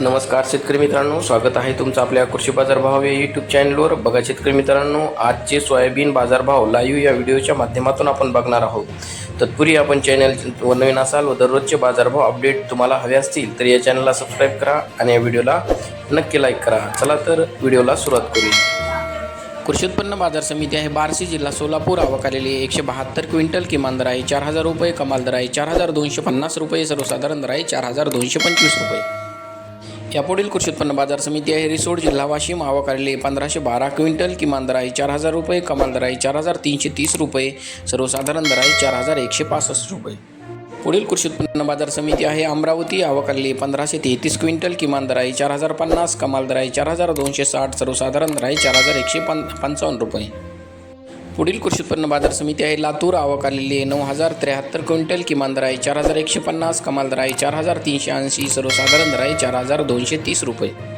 नमस्कार शेतकरी मित्रांनो स्वागत आहे तुमचं आपल्या कृषी बाजार भाव या यूट्यूब चॅनलवर बघा शेतकरी मित्रांनो आजचे सोयाबीन बाजारभाव लाईव्ह या व्हिडिओच्या माध्यमातून आपण बघणार आहोत. तत्पूर्वी आपण चॅनल व नवीन असाल व दररोजचे बाजारभाव अपडेट तुम्हाला हवे असतील तर या चॅनलला सबस्क्राईब करा आणि या व्हिडिओला नक्की लाईक करा. चला तर व्हिडिओला सुरुवात करूया कृषी उत्पन्न बाजार समिती आहे बार्शी जिल्हा सोलापूर. आवक आलेली एकशे बहात्तर क्विंटल. किमान दर आहे चार हजार रुपये कमाल दर आहे चार हजार दोनशे पन्नास रुपये सर्वसाधारण दर आहे चार हजार दोनशे पंचवीस रुपये. यापुढील कृषी उत्पन्न बाजार समिती आहे. रिसोड जिल्हा वाशिम. आवक पंधराशे बारा क्विंटल. किमान दर आहे चार हजार रुपये. कमाल दर आहे चार हजार तीनशे तीस रुपये. सर्वसाधारण दर आहे चार हजार एकशे पासष्ट रुपये. पुढील कृषी उत्पन्न बाजार समिती आहे अमरावती. आवक पंधराशे तेहतीस क्विंटल. किमान दर आहे चार हजार पन्नास. कमाल दर आहे चार हजार दोनशे साठ. सर्वसाधारण दर आहे चार हजार एकशे पं पंचावन्न रुपये. पुढील कृषी उत्पन्न बाजार समिती आहे. लातूर आवक आलेली आहे. नऊ हजार त्र्याहत्तर क्विंटल किमान दर आहे. चार हजार एकशे पन्नास कमाल दर आहे. चार हजार तीनशे ऐंशी सर्वसाधारण दर आहे. चार हजार दोनशे तीस रुपये.